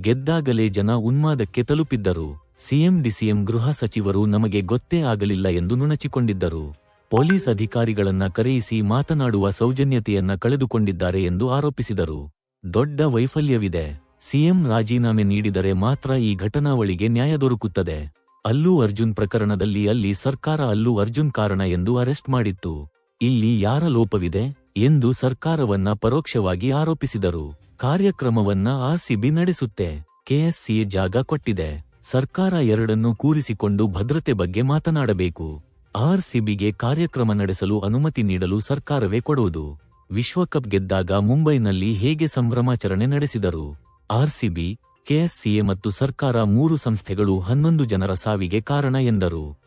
ಗೆದ್ದಾಗಲೇ ಜನ ಉನ್ಮಾದಕ್ಕೆ ತಲುಪಿದ್ದರು. CM DCM ಗೃಹ ಸಚಿವರು ನಮಗೆ ಗೊತ್ತೇ ಆಗಲಿಲ್ಲ ಎಂದು ನುಣಚಿಕೊಂಡಿದ್ದರು. ಪೊಲೀಸ್ ಅಧಿಕಾರಿಗಳನ್ನ ಕರೆಯಿಸಿ ಮಾತನಾಡುವ ಸೌಜನ್ಯತೆಯನ್ನ ಕಳೆದುಕೊಂಡಿದ್ದಾರೆ ಎಂದು ಆರೋಪಿಸಿದರು. ದೊಡ್ಡ ವೈಫಲ್ಯವಿದೆ. ಸಿಎಂ ರಾಜೀನಾಮೆ ನೀಡಿದರೆ ಮಾತ್ರ ಈ ಘಟನಾವಳಿಗೆ ನ್ಯಾಯ ದೊರಕುತ್ತದೆ. ಅಲ್ಲೂ ಅರ್ಜುನ್ ಪ್ರಕರಣದಲ್ಲಿ ಅಲ್ಲಿ ಸರ್ಕಾರ ಅಲ್ಲೂ ಅರ್ಜುನ್ ಕಾರಣ ಎಂದು ಅರೆಸ್ಟ್ ಮಾಡಿತ್ತು. ಇಲ್ಲಿ ಯಾರ ಲೋಪವಿದೆ? ಎಂದು ಸರ್ಕಾರವನ್ನ ಪರೋಕ್ಷವಾಗಿ ಆರೋಪಿಸಿದರು. ಕಾರ್ಯಕ್ರಮವನ್ನ ಆರ್ಸಿಬಿ ನಡೆಸುತ್ತೆ. ಕೆಎಸ್ಸಿ ಜಾಗ ಕೊಟ್ಟಿದೆ. ಸರ್ಕಾರ ಎರಡನ್ನೂ ಕೂರಿಸಿಕೊಂಡು ಭದ್ರತೆ ಬಗ್ಗೆ ಮಾತನಾಡಬೇಕು. ಆರ್ಸಿಬಿಗೆ ಕಾರ್ಯಕ್ರಮ ನಡೆಸಲು ಅನುಮತಿ ನೀಡಲು ಸರ್ಕಾರವೇ ಕೊಡುವುದು ವಿಶ್ವಕಪ್ ಗೆದ್ದಾಗ ಮುಂಬೈನಲ್ಲಿ ಹೇಗೆ ಸಂಭ್ರಮಾಚರಣೆ ನಡೆಸಿದರು? ಆರ್ಸಿಬಿ ಕೆಎಸ್ಸಿಎ ಮತ್ತು ಸರ್ಕಾರ ಮೂರು ಸಂಸ್ಥೆಗಳು ಹನ್ನೊಂದು ಜನರ ಸಾವಿಗೆ ಕಾರಣ ಎಂದರು.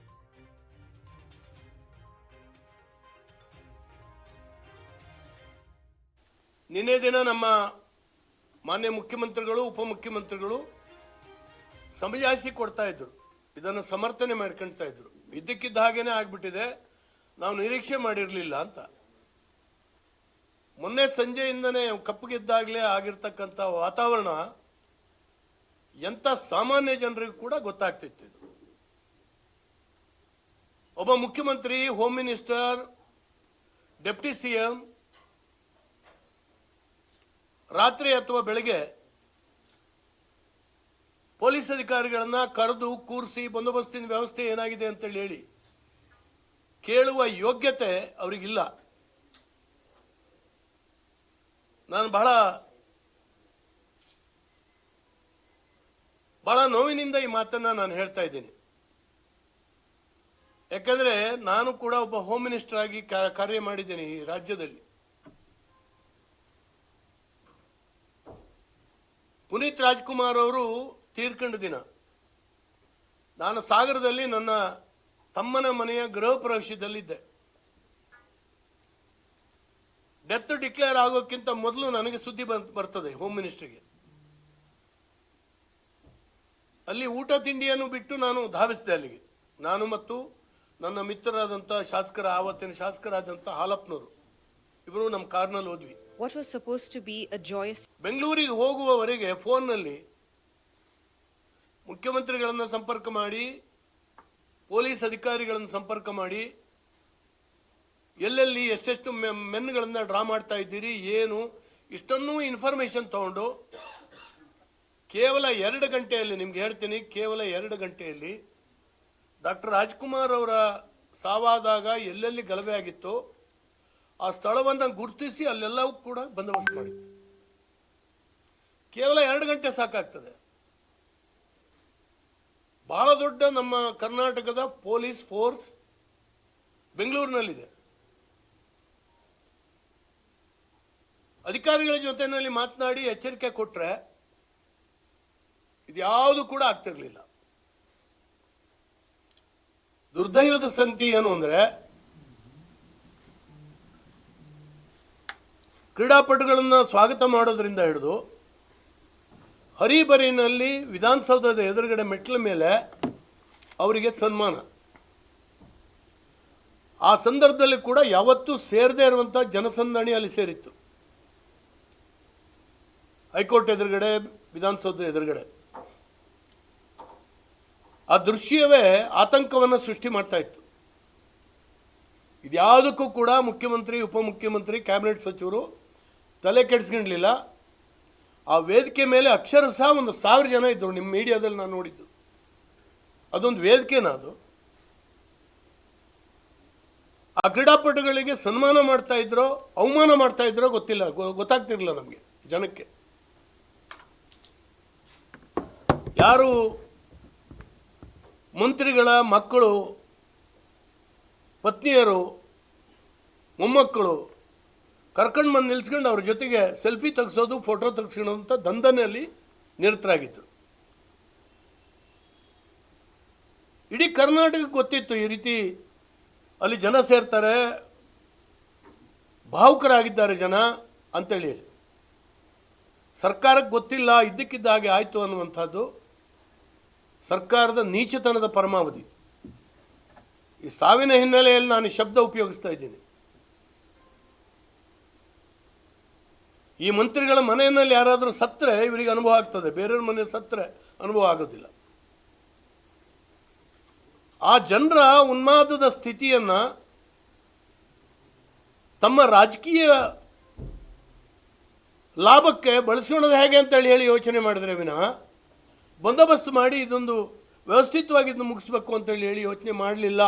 ನಿನ್ನೆ ದಿನ ನಮ್ಮ ಮಾನ್ಯ ಮುಖ್ಯಮಂತ್ರಿಗಳು, ಉಪಮುಖ್ಯಮಂತ್ರಿಗಳು ಸಮಜಾಯಿಸಿ ಕೊಡ್ತಾ ಇದ್ರು. ಇದನ್ನು ಸಮರ್ಥನೆ ಮಾಡ್ಕೊಳ್ತಾ ಇದ್ರು. ಇದ್ದಕ್ಕಿದ್ದ ಹಾಗೇನೆ ಆಗ್ಬಿಟ್ಟಿದೆ. ನಾವು ನಿರೀಕ್ಷೆ ಮಾಡಿರಲಿಲ್ಲ ಅಂತ. ಮೊನ್ನೆ ಸಂಜೆಯಿಂದನೇ ಕಪ್ಪಗಿದ್ದಾಗಲೇ ಆಗಿರ್ತಕ್ಕಂಥ ವಾತಾವರಣ ಎಂಥ ಸಾಮಾನ್ಯ ಜನರಿಗೂ ಕೂಡ ಗೊತ್ತಾಗ್ತಿತ್ತು ಒಬ್ಬ ಮುಖ್ಯಮಂತ್ರಿ, ಹೋಮ್ ಮಿನಿಸ್ಟರ್, ಡೆಪ್ಟಿ ಸಿಎಂ ರಾತ್ರಿ ಅಥವಾ ಬೆಳಗ್ಗೆ ಪೊಲೀಸ್ ಅಧಿಕಾರಿಗಳನ್ನ ಕರೆದು ಕೂರಿಸಿ ಬಂದೋಬಸ್ತಿನ ವ್ಯವಸ್ಥೆ ಏನಾಗಿದೆ ಅಂತೇಳಿ ಹೇಳಿ, ಕೇಳುವ ಯೋಗ್ಯತೆ ಅವರಿಗಿಲ್ಲ. ನಾನು ಬಹಳ ಬಹಳ ನೋವಿನಿಂದ ಈ ಮಾತನ್ನ ನಾನು ಹೇಳ್ತಾ ಇದ್ದೀನಿ. ಯಾಕಂದ್ರೆ ನಾನು ಕೂಡ ಒಬ್ಬ ಹೋಮ್ ಮಿನಿಸ್ಟರ್ ಆಗಿ ಕಾರ್ಯ ಮಾಡಿದ್ದೇನೆ ಈ ರಾಜ್ಯದಲ್ಲಿ. ಪುನೀತ್ ರಾಜ್ಕುಮಾರ್ ಅವರು ತೀರ್ಕೊಂಡ ದಿನ. ನಾನು ಸಾಗರದಲ್ಲಿ ನನ್ನ ತಮ್ಮನ ಮನೆಯ ಗೃಹ ಪ್ರವೇಶದಲ್ಲಿದ್ದೆ. ಡೆತ್ ಡಿಕ್ಲೇರ್ ಆಗೋಕ್ಕಿಂತ ಮೊದಲು ನನಗೆ ಸುದ್ದಿ ಬರ್ತದೆ ಹೋಮ್ ಮಿನಿಸ್ಟ್ರಿಗೆ. ಅಲ್ಲಿ ಊಟ ತಿಂಡಿಯನ್ನು ಬಿಟ್ಟು ನಾನು ಧಾವಿಸಿದೆ ಅಲ್ಲಿಗೆ. ನಾನು ಮತ್ತು ನನ್ನ ಮಿತ್ರರಾದಂಥ ಶಾಸಕರ, ಆವತ್ತಿನ ಶಾಸಕರಾದಂಥ ಹಾಲಪ್ಪನವರು ಇಬ್ಬರು ನಮ್ಮ ಕಾರ್ನಲ್ಲಿ ಹೋದ್ವಿ What was supposed to be a joyous ಬೆಂಗಳೂರಿಗೆ ಹೋಗುವವರೆಗೆ ಫೋನ್ನಲ್ಲಿ ಮುಖ್ಯಮಂತ್ರಿಗಳನ್ನು ಸಂಪರ್ಕ ಮಾಡಿ, ಪೊಲೀಸ್ ಅಧಿಕಾರಿಗಳನ್ನು ಸಂಪರ್ಕ ಮಾಡಿ, ಎಲ್ಲೆಲ್ಲಿ ಎಷ್ಟೆಷ್ಟು ಮೆನ್ಗಳನ್ನು ಡ್ರಾ ಮಾಡ್ತಾ ಇದ್ದೀರಿ, ಏನು, ಇಷ್ಟನ್ನೂ ಇನ್ಫಾರ್ಮೇಷನ್ ತಗೊಂಡು ಕೇವಲ ಎರಡು ಗಂಟೆಯಲ್ಲಿ ನಿಮ್ಗೆ ಹೇಳ್ತೀನಿ, ಕೇವಲ ಎರಡು ಗಂಟೆಯಲ್ಲಿ ಡಾಕ್ಟರ್ ರಾಜ್ಕುಮಾರ್ ಅವರ ಸಾವಾದಾಗ ಎಲ್ಲೆಲ್ಲಿ ಗಲಭೆ ಆಗಿತ್ತು ಆ ಸ್ಥಳವನ್ನು ಗುರುತಿಸಿ ಅಲ್ಲೆಲ್ಲವೂ ಕೂಡ ಬಂದೋಬಸ್ತ್ ಮಾಡಿತ್ತು. ಕೇವಲ ಎರಡು ಗಂಟೆ ಸಾಕಾಗ್ತದೆ. ಬಹಳ ದೊಡ್ಡ ನಮ್ಮ ಕರ್ನಾಟಕದ ಪೊಲೀಸ್ ಫೋರ್ಸ್ ಬೆಂಗಳೂರಿನಲ್ಲಿದೆ. ಅಧಿಕಾರಿಗಳ ಜೊತೆನಲ್ಲಿ ಮಾತನಾಡಿ ಎಚ್ಚರಿಕೆ ಕೊಟ್ಟರೆ ಇದ್ಯಾವುದು ಕೂಡ ಆಗ್ತಿರ್ಲಿಲ್ಲ. ದುರ್ದೈವದ ಸಂತಿ ಏನು ಅಂದ್ರೆ ಕ್ರೀಡಾಪಟುಗಳನ್ನ ಸ್ವಾಗತ ಮಾಡೋದ್ರಿಂದ ಹಿಡಿದು ಹರಿಬರಿನಲ್ಲಿ ವಿಧಾನಸೌಧದ ಎದುರುಗಡೆ ಮೆಟ್ಲ ಮೇಲೆ ಅವರಿಗೆ ಸನ್ಮಾನ. ಆ ಸಂದರ್ಭದಲ್ಲಿ ಕೂಡ ಯಾವತ್ತೂ ಸೇರದೇ ಇರುವಂಥ ಜನಸಂದಣಿ ಅಲ್ಲಿ ಸೇರಿತ್ತು. ಹೈಕೋರ್ಟ್ ಎದುರುಗಡೆ ವಿಧಾನಸೌಧ ಎದುರುಗಡೆ. ಆ ದೃಶ್ಯವೇ ಆತಂಕವನ್ನು ಸೃಷ್ಟಿ ಮಾಡ್ತಾ ಇತ್ತು. ಇದ್ಯಾವುದಕ್ಕೂ ಕೂಡ ಮುಖ್ಯಮಂತ್ರಿ, ಉಪಮುಖ್ಯಮಂತ್ರಿ, ಕ್ಯಾಬಿನೆಟ್ ಸಚಿವರು ತಲೆ ಕೆಡಿಸ್ಕೊಂಡಿಲ್ಲ ಆ ವೇದಿಕೆ ಮೇಲೆ ಅಕ್ಷರಶಃ ಒಂದು ಸಾವಿರ ಜನ ಇದ್ದರು ನಿಮ್ಮ ಮೀಡಿಯಾದಲ್ಲಿ ನಾನು ನೋಡಿದ್ದು. ಅದೊಂದು ವೇದಿಕೆನ ಅದು? ಆ ಕ್ರೀಡಾಪಟುಗಳಿಗೆ ಸನ್ಮಾನ ಮಾಡ್ತಾ ಇದ್ರೋ, ಅವಮಾನ ಮಾಡ್ತಾ ಇದ್ರೋ ಗೊತ್ತಿಲ್ಲ ಗೊತ್ತಾಗ್ತಿರ್ಲಿಲ್ಲ ನಮಗೆ ಜನಕ್ಕೆ. ಯಾರು ಮಂತ್ರಿಗಳ ಮಕ್ಕಳು, ಪತ್ನಿಯರು, ಮೊಮ್ಮಕ್ಕಳು ಕರ್ಕೊಂಡು ಬಂದು ನಿಲ್ಸ್ಕೊಂಡು ಅವ್ರ ಜೊತೆಗೆ ಸೆಲ್ಫಿ ತೆಗೆಸೋದು, ಫೋಟೋ ತೆಗೆಸ್ಕೊಳ್ಳೋಂಥ ದಂಧನೆಯಲ್ಲಿ ನಿರತರಾಗಿದ್ದರು ಇಡೀ ಕರ್ನಾಟಕಕ್ಕೆ ಗೊತ್ತಿತ್ತು ಈ ರೀತಿ ಅಲ್ಲಿ ಜನ ಸೇರ್ತಾರೆ, ಭಾವುಕರಾಗಿದ್ದಾರೆ ಜನ ಅಂತೇಳಿ. ಸರ್ಕಾರಕ್ಕೆ ಗೊತ್ತಿಲ್ಲ, ಇದ್ದಕ್ಕಿದ್ದ ಹಾಗೆ ಆಯಿತು ಅನ್ನುವಂಥದ್ದು ಸರ್ಕಾರದ ನೀಚತನದ ಪರಮಾವಧಿ. ಈ ಸಾವಿನ ಹಿನ್ನೆಲೆಯಲ್ಲಿ ನಾನು ಶಬ್ದ ಉಪಯೋಗಿಸ್ತಾ ಇದ್ದೀನಿ. ಈ ಮಂತ್ರಿಗಳ ಮನೆಯಲ್ಲಿ ಯಾರಾದರೂ ಸತ್ತರೆ ಇವರಿಗೆ ಅನುಭವ ಆಗ್ತದೆ. ಬೇರೆಯವ್ರ ಮನೆ ಸತ್ತರೆ ಅನುಭವ ಆಗೋದಿಲ್ಲ. ಆ ಜನರ ಉನ್ಮಾದದ ಸ್ಥಿತಿಯನ್ನು ತಮ್ಮ ರಾಜಕೀಯ ಲಾಭಕ್ಕೆ ಬಳಸ್ಕೊಳ್ಳೋದು ಹೇಗೆ ಅಂತೇಳಿ ಹೇಳಿ ಯೋಚನೆ ಮಾಡಿದ್ರೆ ವಿನಃ, ಬಂದೋಬಸ್ತ್ ಮಾಡಿ ಇದೊಂದು ವ್ಯವಸ್ಥಿತವಾಗಿ ಇದನ್ನು ಮುಗಿಸ್ಬೇಕು ಅಂತೇಳಿ ಹೇಳಿ ಯೋಚನೆ ಮಾಡಲಿಲ್ಲ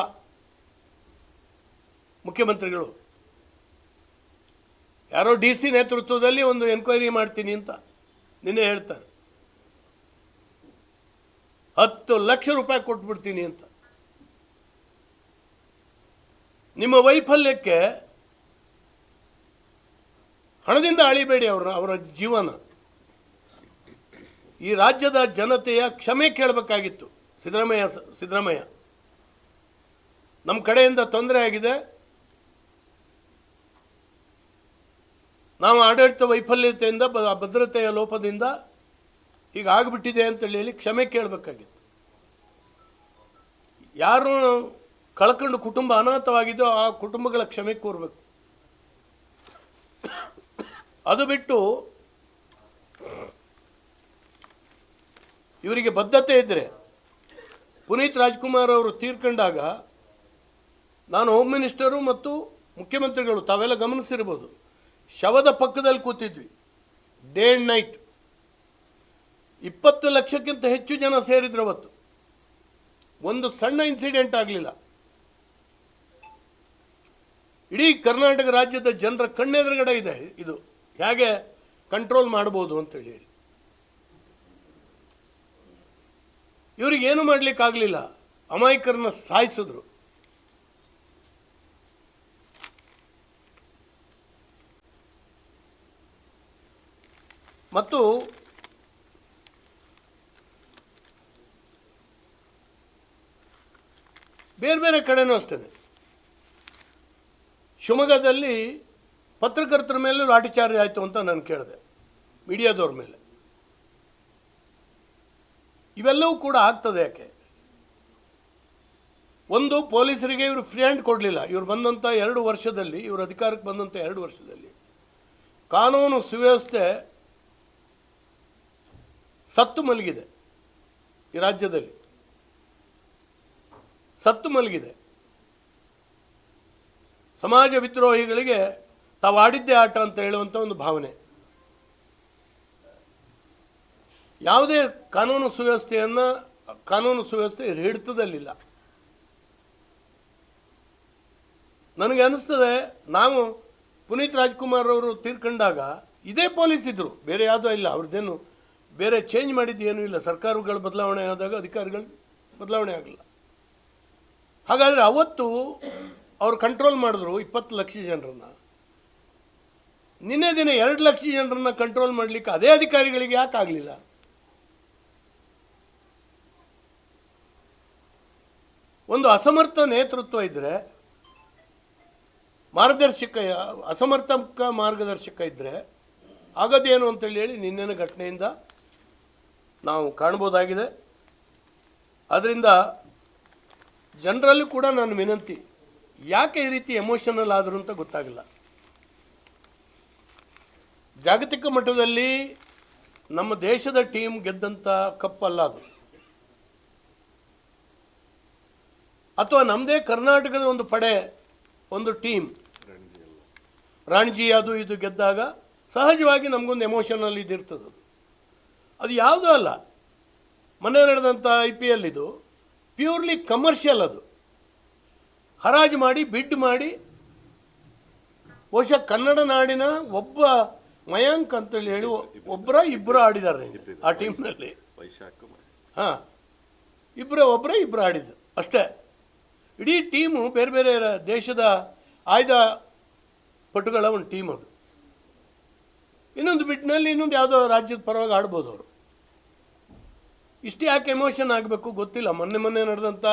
ಮುಖ್ಯಮಂತ್ರಿಗಳು. ಯಾರೋ ಡಿ ಸಿ ನೇತೃತ್ವದಲ್ಲಿ ಒಂದು ಎನ್ಕ್ವೈರಿ ಮಾಡ್ತೀನಿ ಅಂತ ನಿನ್ನೆ ಹೇಳ್ತಾರೆ. ಹತ್ತು ಲಕ್ಷ ರೂಪಾಯಿ ಕೊಟ್ಬಿಡ್ತೀನಿ ಅಂತ. ನಿಮ್ಮ ವೈಫಲ್ಯಕ್ಕೆ ಹಣದಿಂದ ಅಳಿಬೇಡಿ ಅವರ ಅವರ ಜೀವನ. ಈ ರಾಜ್ಯದ ಜನತೆಯ ಕ್ಷಮೆ ಕೇಳಬೇಕಾಗಿತ್ತು. ಸಿದ್ದರಾಮಯ್ಯ ಸಿದ್ದರಾಮಯ್ಯ. ನಮ್ಮ ಕಡೆಯಿಂದ ತೊಂದರೆ ಆಗಿದೆ. ನಾವು ಆಡಳಿತ ವೈಫಲ್ಯತೆಯಿಂದ ಬ- ಭದ್ರತೆಯ ಲೋಪದಿಂದ ಈಗ ಆಗಿಬಿಟ್ಟಿದೆ ಅಂತೇಳಿ ಹೇಳಿ ಕ್ಷಮೆ ಕೇಳಬೇಕಾಗಿತ್ತು. ಯಾರು ಕಳ್ಕೊಂಡು ಕುಟುಂಬ ಅನಾಥವಾಗಿದೋ ಆ ಕುಟುಂಬಗಳ ಕ್ಷಮೆ ಕೋರಬೇಕು. ಅದು ಬಿಟ್ಟು ಇವರಿಗೆ ಬದ್ಧತೆ ಇದ್ದರೆ ಪುನೀತ್ ರಾಜ್ಕುಮಾರ್ ಅವರು ತೀರ್ಕೊಂಡಾಗ ನಾನು ಹೋಮ್ ಮಿನಿಸ್ಟರು ಮತ್ತು ಮುಖ್ಯಮಂತ್ರಿಗಳು ತಾವೆಲ್ಲ ಗಮನಿಸಿರ್ಬೋದು. ಶವದ ಪಕ್ಕದಲ್ಲಿ ಕೂತಿದ್ವಿ. ಡೇ ಆ್ಯಂಡ್ ನೈಟ್ ಇಪ್ಪತ್ತು ಲಕ್ಷಕ್ಕಿಂತ ಹೆಚ್ಚು ಜನ ಸೇರಿದ್ರು ಅವತ್ತು. ಒಂದು ಸಣ್ಣ ಇನ್ಸಿಡೆಂಟ್ ಆಗಲಿಲ್ಲ. ಇಡೀ ಕರ್ನಾಟಕ ರಾಜ್ಯದ ಜನರ ಕಣ್ಣೆದುರುಗಡೆ ಇದೆ ಇದು. ಹೇಗೆ ಕಂಟ್ರೋಲ್ ಮಾಡ್ಬೋದು ಅಂತೇಳಿ ಹೇಳಿ. ಇವ್ರಿಗೆ ಏನು ಮಾಡಲಿಕ್ಕಾಗಲಿಲ್ಲ? ಅಮಾಯಕರನ್ನ ಸಾಯಿಸಿದ್ರು. ಮತ್ತು ಬೇರೆ ಬೇರೆ ಕಡೆನೂ ಅಷ್ಟೇ ಶಿವಮೊಗ್ಗದಲ್ಲಿ ಪತ್ರಕರ್ತರ ಮೇಲೆ ಲಾಠಿಚಾರ್ಜ್ ಆಯಿತು ಅಂತ ನಾನು ಕೇಳಿದೆ, ಮೀಡಿಯಾದವ್ರ ಮೇಲೆ. ಇವೆಲ್ಲವೂ ಕೂಡ ಆಗ್ತದೆ ಯಾಕೆ? ಒಂದು ಪೊಲೀಸರಿಗೆ ಇವರು ಫ್ರೀ ಹ್ಯಾಂಡ್ ಕೊಡಲಿಲ್ಲ. ಇವರು ಬಂದಂಥ ಎರಡು ವರ್ಷದಲ್ಲಿ, ಇವರು ಅಧಿಕಾರಕ್ಕೆ ಬಂದಂಥ ಎರಡು ವರ್ಷದಲ್ಲಿ ಕಾನೂನು ಸುವ್ಯವಸ್ಥೆ ಸತ್ತು ಮಲಗಿದೆ ಈ ರಾಜ್ಯದಲ್ಲಿ. ಸತ್ತು ಮಲಗಿದೆ. ಸಮಾಜ ವಿದ್ರೋಹಿಗಳಿಗೆ ತಾವು ಆಡಿದ್ದೇ ಆಟ ಅಂತ ಹೇಳುವಂಥ ಒಂದು ಭಾವನೆ. ಯಾವುದೇ ಕಾನೂನು ಸುವ್ಯವಸ್ಥೆಯನ್ನು, ಕಾನೂನು ಸುವ್ಯವಸ್ಥೆ ಹಿಡಿತದಲ್ಲಿಲ್ಲ. ನನಗೆ ಅನಿಸ್ತದೆ, ನಾವು ಪುನೀತ್ ರಾಜ್ಕುಮಾರ್ ಅವರು ತೀರ್ಕೊಂಡಾಗ ಇದೇ ಪೊಲೀಸ್ ಇದ್ದರು ಬೇರೆ ಯಾವುದೋ ಇಲ್ಲ, ಅವ್ರದ್ದೇನು ಬೇರೆ ಚೇಂಜ್ ಮಾಡಿದ್ದು ಏನೂ ಇಲ್ಲ. ಸರ್ಕಾರಗಳು ಬದಲಾವಣೆ ಆದಾಗ ಅಧಿಕಾರಿಗಳು ಬದಲಾವಣೆ ಆಗಲಿಲ್ಲ. ಹಾಗಾದರೆ ಅವತ್ತು ಅವರು ಕಂಟ್ರೋಲ್ ಮಾಡಿದ್ರು ಇಪ್ಪತ್ತು ಲಕ್ಷ ಜನರನ್ನು. ನಿನ್ನೆ ದಿನ ಎರಡು ಲಕ್ಷ ಜನರನ್ನು ಕಂಟ್ರೋಲ್ ಮಾಡಲಿಕ್ಕೆ ಅದೇ ಅಧಿಕಾರಿಗಳಿಗೆ ಯಾಕೆ ಆಗಲಿಲ್ಲ? ಒಂದು ಅಸಮರ್ಥ ನೇತೃತ್ವ ಇದ್ದರೆ ಮಾರ್ಗದರ್ಶಕ, ಅಸಮರ್ಥಕ ಮಾರ್ಗದರ್ಶಕ ಇದ್ದರೆ ಆಗೋದೇನು ಅಂತೇಳಿ ಹೇಳಿ ನಿನ್ನೆನ ಘಟನೆಯಿಂದ ನಾವು ಕಾಣ್ಬೋದಾಗಿದೆ ಅದರಿಂದ ಜನರಲ್ಲೂ ಕೂಡ ನನ್ನ ವಿನಂತಿ ಯಾಕೆ ಈ ರೀತಿ ಎಮೋಷನಲ್ ಆದರು ಅಂತ ಗೊತ್ತಾಗಲ್ಲ. ಜಾಗತಿಕ ಮಟ್ಟದಲ್ಲಿ ನಮ್ಮ ದೇಶದ ಟೀಮ್ ಗೆದ್ದಂಥ ಕಪ್ಪಲ್ಲ ಅದು. ಅಥವಾ ನಮ್ಮದೇ ಕರ್ನಾಟಕದ ಒಂದು ಪಡೆ ಒಂದು ಟೀಮ್ ರಾಣ್ಜಿ ಅದು ಇದು ಗೆದ್ದಾಗ ಸಹಜವಾಗಿ ನಮಗೊಂದು ಎಮೋಷನಲ್ ಇದಿರ್ತದೆ ಅದು ಯಾವುದೂ ಅಲ್ಲ. ಮೊನ್ನೆ ನಡೆದಂಥ ಐ ಪಿ ಎಲ್ ಇದು ಪ್ಯೂರ್ಲಿ ಕಮರ್ಷಿಯಲ್ ಅದು. ಹರಾಜು ಮಾಡಿ ಬಿಡ್ ಮಾಡಿ, ಬಹುಶಃ ಕನ್ನಡ ನಾಡಿನ ಒಬ್ಬ ಮಯಾಂಕ್ ಅಂತೇಳಿ ಹೇಳಿ ಒಬ್ಬರ ಇಬ್ಬರು ಆಡಿದ್ದಾರೆ. ಆ ಟೀಮ್ನಲ್ಲಿ ಹಾಂ ಇಬ್ಬರ ಒಬ್ಬರೇ ಇಬ್ಬರು ಆಡಿದ್ದು ಅಷ್ಟೇ. ಇಡೀ ಟೀಮು ಬೇರೆ ಬೇರೆ ದೇಶದ ಆಯ್ದ ಪಟುಗಳ ಒಂದು ಟೀಮ್ ಅದು. ಇನ್ನೊಂದು ಬಿಟ್ಟಿನಲ್ಲಿ ಇನ್ನೊಂದು ಯಾವುದೋ ರಾಜ್ಯದ ಪರವಾಗಿ ಆಡ್ಬೋದು ಅವರು. ಇಷ್ಟು ಯಾಕೆ ಎಮೋಷನ್ ಆಗಬೇಕು ಗೊತ್ತಿಲ್ಲ. ಮೊನ್ನೆ ಮೊನ್ನೆ ನಡೆದಂಥ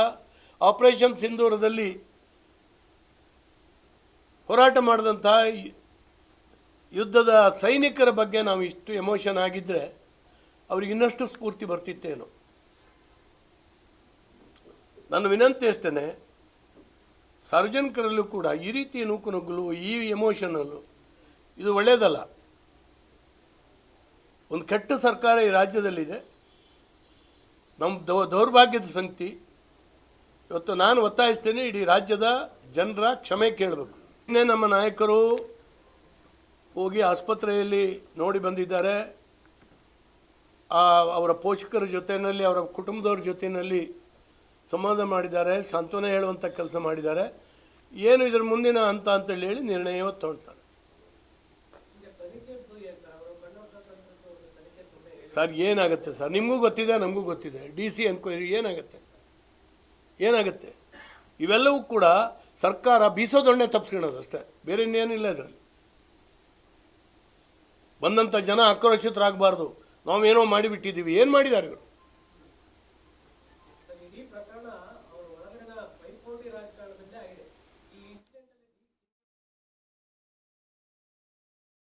ಆಪರೇಷನ್ ಸಿಂಧೂರದಲ್ಲಿ ಹೋರಾಟ ಮಾಡಿದಂಥ ಯುದ್ಧದ ಸೈನಿಕರ ಬಗ್ಗೆ ನಾವು ಇಷ್ಟು ಎಮೋಷನ್ ಆಗಿದ್ದರೆ ಅವ್ರಿಗೆ ಇನ್ನಷ್ಟು ಸ್ಫೂರ್ತಿ ಬರ್ತಿತ್ತೇನೋ. ನನ್ನ ವಿನಂತಿ ಅಷ್ಟೇ ಸಾರ್ವಜನಿಕರಲ್ಲೂ ಕೂಡ ಈ ರೀತಿ ನೂಕುನುಗ್ಗಲು, ಈ ಎಮೋಷನಲ್ಲು ಇದು ಒಳ್ಳೆಯದಲ್ಲ ಒಂದು ಕೆಟ್ಟ ಸರ್ಕಾರ ಈ ರಾಜ್ಯದಲ್ಲಿದೆ. ನಮ್ಮ ದೌ, ದೌರ್ಭಾಗ್ಯದ ಸಂಗತಿ. ಇವತ್ತು ನಾನು ಒತ್ತಾಯಿಸ್ತೇನೆ, ಇಡೀ ರಾಜ್ಯದ ಜನರ ಕ್ಷಮೆ ಕೇಳಬೇಕು. ಇನ್ನೇ ನಮ್ಮ ನಾಯಕರು ಹೋಗಿ ಆಸ್ಪತ್ರೆಯಲ್ಲಿ ನೋಡಿ ಬಂದಿದ್ದಾರೆ. ಅವರ ಪೋಷಕರ ಜೊತೆಯಲ್ಲಿ, ಅವರ ಕುಟುಂಬದವ್ರ ಜೊತೆಯಲ್ಲಿ ಸಂವಾದ ಮಾಡಿದ್ದಾರೆ. ಸಾಂತ್ವನ ಹೇಳುವಂಥ ಕೆಲಸ ಮಾಡಿದ್ದಾರೆ. ಏನು ಇದ್ರ ಮುಂದಿನ ಹಂತ ಅಂತೇಳಿ ಹೇಳಿ ನಿರ್ಣಯ ತಗೊಳ್ತಾರೆ ಸರ್, ಏನಾಗುತ್ತೆ ಸರ್? ನಿಮಗೂ ಗೊತ್ತಿದೆ, ನಮಗೂ ಗೊತ್ತಿದೆ. ಡಿ ಸಿ ಎನ್ಕ್ವೈರಿ ಏನಾಗುತ್ತೆ? ಏನಾಗುತ್ತೆ? ಇವೆಲ್ಲವೂ ಕೂಡ ಸರ್ಕಾರ ಬೀಸೋದೊಣ್ಣೆ ತಪ್ಪಿಸ್ಕೊಳ್ಳೋದು ಅಷ್ಟೇ. ಬೇರೆ ಇನ್ನೇನಿಲ್ಲ ಇದರಲ್ಲಿ. ಬಂದಂಥ ಜನ ಆಕ್ರೋಶಿತರಾಗಬಾರ್ದು ನಾವೇನೋ ಮಾಡಿಬಿಟ್ಟಿದ್ದೀವಿ. ಏನು ಮಾಡಿದ್ದಾರೆ ಇವರು